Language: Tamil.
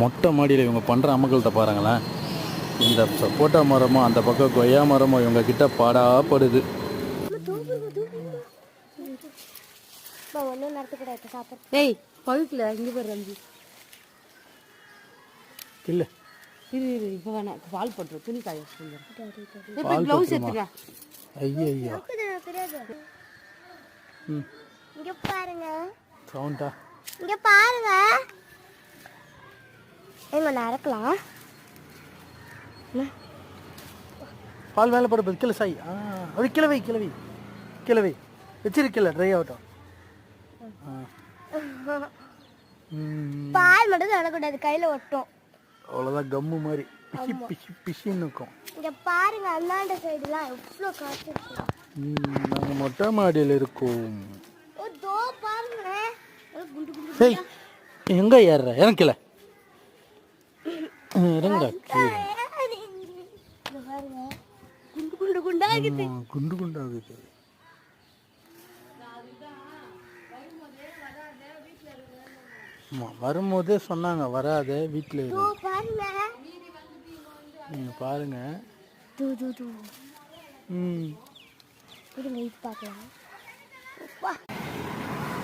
மொட்டை மாடியில் இவங்க பண்ணுற அமக்கலத்தை பாருங்களேன். இந்த சப்போட்டா மரமோ அந்த பக்கம் கொய்யா மரமோ இவங்க கிட்ட பாடாப்படுது. டேய் பழுக்கல இங்கே பாரு ரஞ்சி. இல்லை. இரு இரு இப்போ வேணாம். பால் போட்டுரு துணி காய வச்சுருந்தேன் இப்போ ப்ளவுஸ் எடுத்துக்கிறேன் ஐயா ஐயா தெரியாது ம் இங்க பாருங்க. சவுண்டா இங்க பாருங்க. எங்க நடக்கலாம் பால் மேலே போட கீழே சாய். ஆ அப்படி கிளவை கிளவை கிளவை. வச்சிருக்கல ட்ரை ஆகட்டும். பால் மட்டும் தொடக்கூடாது கையில ஒட்டும். அவ்வளோதான் கம்மு மாதிரி. பிஷி பிஷி பிஷின்னு இருக்கும். இங்க பாருங்க அந்தாண்ட சைடுலாம் எவ்வளோ காற்று நாங்கள் மொட்டை மாடியில் இருக்கோம். தோ பாருங்க குண்டு குண்டு எங்கே ஏறுற? இறங்கல. குண்டு குண்டு குண்டா குண்டு குண்டாகுது ஆமாம் வரும்போதே சொன்னாங்க வராத வீட்டில் பாருங்க. நீங்கள் தூ ம்.